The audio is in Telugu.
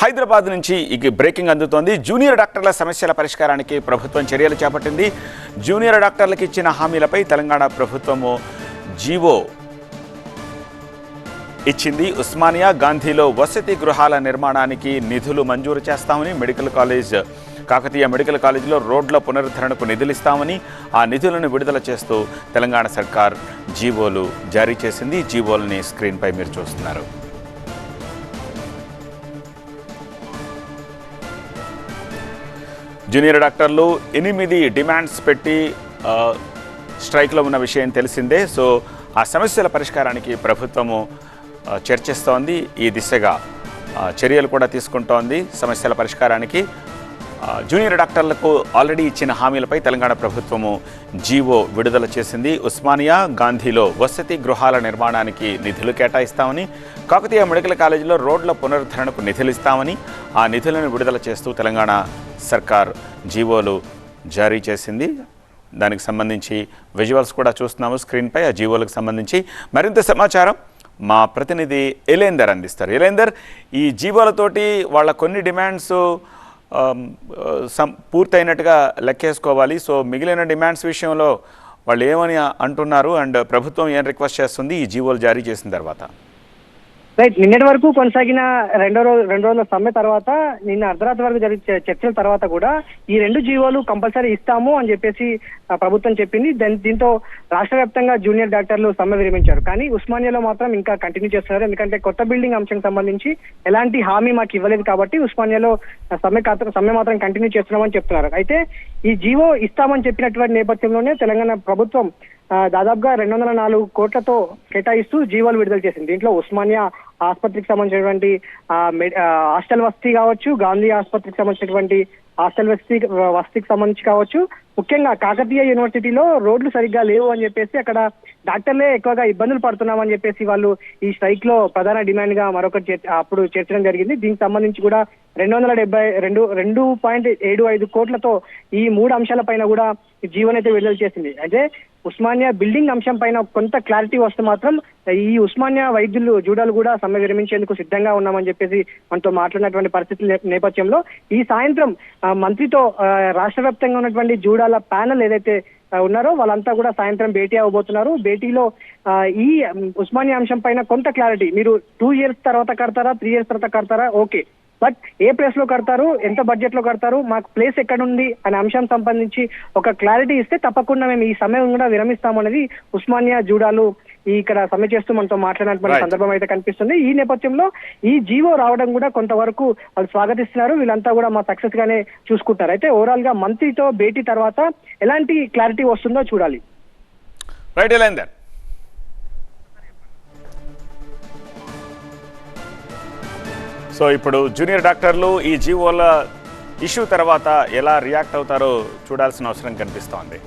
హైదరాబాద్ నుంచి ఇక బ్రేకింగ్ అందుతోంది. జూనియర్ డాక్టర్ల సమస్యల పరిష్కారానికి ప్రభుత్వం చర్యలు చేపట్టింది. జూనియర్ డాక్టర్లకు ఇచ్చిన హామీలపై తెలంగాణ ప్రభుత్వము జీవో ఇచ్చింది. ఉస్మానియా గాంధీలో వసతి గృహాల నిర్మాణానికి నిధులు మంజూరు చేస్తామని మెడికల్ కాలేజ్ కాకతీయ మెడికల్ కాలేజీలో రోడ్ల పునరుద్ధరణకు నిధులు ఇస్తామని ఆ నిధులను విడుదల చేస్తూ తెలంగాణ సర్కార్ జీవోలు జారీ చేసింది. జీవోల్ని స్క్రీన్పై మీరు చూస్తున్నారు. జూనియర్ డాక్టర్లు ఎనిమిది డిమాండ్స్ పెట్టి స్ట్రైక్లో ఉన్న విషయం తెలిసిందే. సో ఆ సమస్యల పరిష్కారానికి ప్రభుత్వము చర్చిస్తోంది. ఈ దిశగా చర్యలు కూడా తీసుకుంటోంది సమస్యల పరిష్కారానికి. జూనియర్ డాక్టర్లకు ఆల్రెడీ ఇచ్చిన హామీలపై తెలంగాణ ప్రభుత్వము జీవో విడుదల చేసింది. ఉస్మానియా గాంధీలో వసతి గృహాల నిర్మాణానికి నిధులు కేటాయిస్తామని కాకతీయ మెడికల్ కాలేజీలో రోడ్ల పునరుద్ధరణకు నిధులు ఇస్తామని ఆ నిధులను విడుదల చేస్తూ తెలంగాణ సర్కార్ జీవోలు జారీ చేసింది. దానికి సంబంధించి విజువల్స్ కూడా చూస్తున్నాము. స్క్రీన్పై ఆ జీవోలకు సంబంధించి మరింత సమాచారం మా ప్రతినిధి ఎలేందర్ అందిస్తారు. ఎలేందర్ ఈ జీవోలతోటి వాళ్ళ కొన్ని డిమాండ్స్ సం పూర్తయినట్టుగా లెక్కేసుకోవాలి. సో మిగిలిన డిమాండ్స్ విషయంలో వాళ్ళు ఏమని అంటున్నారు? అండ్ ప్రభుత్వం ఏం రిక్వెస్ట్ చేస్తుంది? ఈ జీవోలు జారీ చేసిన తర్వాత. రైట్ నిన్నటి వరకు కొనసాగిన రెండో రోజు రెండు రోజుల సమ్మె తర్వాత నిన్న అర్ధరాత్రి వరకు జరిగే చర్చల తర్వాత కూడా ఈ రెండు జీవోలు కంపల్సరీ ఇస్తాము అని చెప్పేసి ప్రభుత్వం చెప్పింది. దాని- దీంతో రాష్ట్ర వ్యాప్తంగా జూనియర్ డాక్టర్లు సమ్మె విరమించారు. కానీ ఉస్మానియాలో మాత్రం ఇంకా కంటిన్యూ చేస్తున్నారు. ఎందుకంటే కొత్త బిల్డింగ్ అంశం సంబంధించి ఎలాంటి హామీ మాకు ఇవ్వలేదు కాబట్టి ఉస్మానియాలో సమ్మె సమ్మె మాత్రం కంటిన్యూ చేస్తున్నామని చెప్తున్నారు. అయితే ఈ జీవో ఇస్తామని చెప్పినటువంటి నేపథ్యంలోనే తెలంగాణ ప్రభుత్వం దాదాపుగా రెండు వందల నాలుగు కోట్లతో కేటాయిస్తూ జీవోలు విడుదల చేసింది. దీంట్లో ఉస్మానియా ఆసుపత్రికి సంబంధించినటువంటి హాస్టల్ వసతి కావచ్చు గాంధీ ఆసుపత్రికి సంబంధించినటువంటి హాస్టల్ వసతి వసతికి సంబంధించి కావచ్చు. ముఖ్యంగా కాకతీయ యూనివర్సిటీలో రోడ్లు సరిగ్గా లేవు అని చెప్పేసి అక్కడ డాక్టర్లే ఎక్కువగా ఇబ్బందులు పడుతున్నామని చెప్పేసి వాళ్ళు ఈ స్ట్రైక్లో ప్రధాన డిమాండ్గా మరొకటి అప్పుడు చేర్చడం జరిగింది. దీనికి సంబంధించి కూడా రెండు వందల డెబ్బై రెండు రెండు పాయింట్ ఏడు ఐదు కోట్లతో ఈ మూడు అంశాలపైన కూడా జీవన్ అయితే విడుదల చేసింది. అయితే ఉస్మానియా బిల్డింగ్ అంశం పైన కొంత క్లారిటీ వస్తే మాత్రం ఈ ఉస్మానియా వైద్యులు జూడాలు కూడా సమ్మె విరమించేందుకు సిద్ధంగా ఉన్నామని చెప్పేసి మనతో మాట్లాడినటువంటి పరిస్థితుల నేపథ్యంలో ఈ సాయంత్రం మంత్రితో రాష్ట్ర వ్యాప్తంగా ఉన్నటువంటి జూడాల ప్యానల్ ఏదైతే ఉన్నారో వాళ్ళంతా కూడా సాయంత్రం భేటీ అవ్వబోతున్నారు. భేటీలో ఈ ఉస్మానియా అంశం పైన కొంత క్లారిటీ. మీరు టూ ఇయర్స్ తర్వాత కడతారా త్రీ ఇయర్స్ తర్వాత కడతారా? ఓకే. బట్ ఏ ప్లేస్లో కడతారు ఎంత బడ్జెట్లో కడతారు మాకు ప్లేస్ ఎక్కడ ఉంది అనే అంశం సంబంధించి ఒక క్లారిటీ ఇస్తే తప్పకుండా మేము ఈ సమయం కూడా విరమిస్తామనేది ఉస్మానియా జూడాలు ఇక్కడ సమ్మె చేస్తూ మనతో మాట్లాడినటువంటి. సందర్భం అయితే కనిపిస్తుంది. ఈ నేపథ్యంలో ఈ జీవో రావడం కూడా కొంతవరకు వాళ్ళు స్వాగతిస్తున్నారు. వీళ్ళంతా కూడా మా సక్సెస్ గానే చూసుకుంటారు. అయితే ఓవరాల్గా మంత్రితో భేటీ తర్వాత ఎలాంటి క్లారిటీ వస్తుందో చూడాలి. రైట్ సో ఇప్పుడు జూనియర్ డాక్టర్లు ఈ జీవోల ఇష్యూ తర్వాత ఎలా రియాక్ట్ అవుతారో చూడాల్సిన అవసరం కనిపిస్తోంది.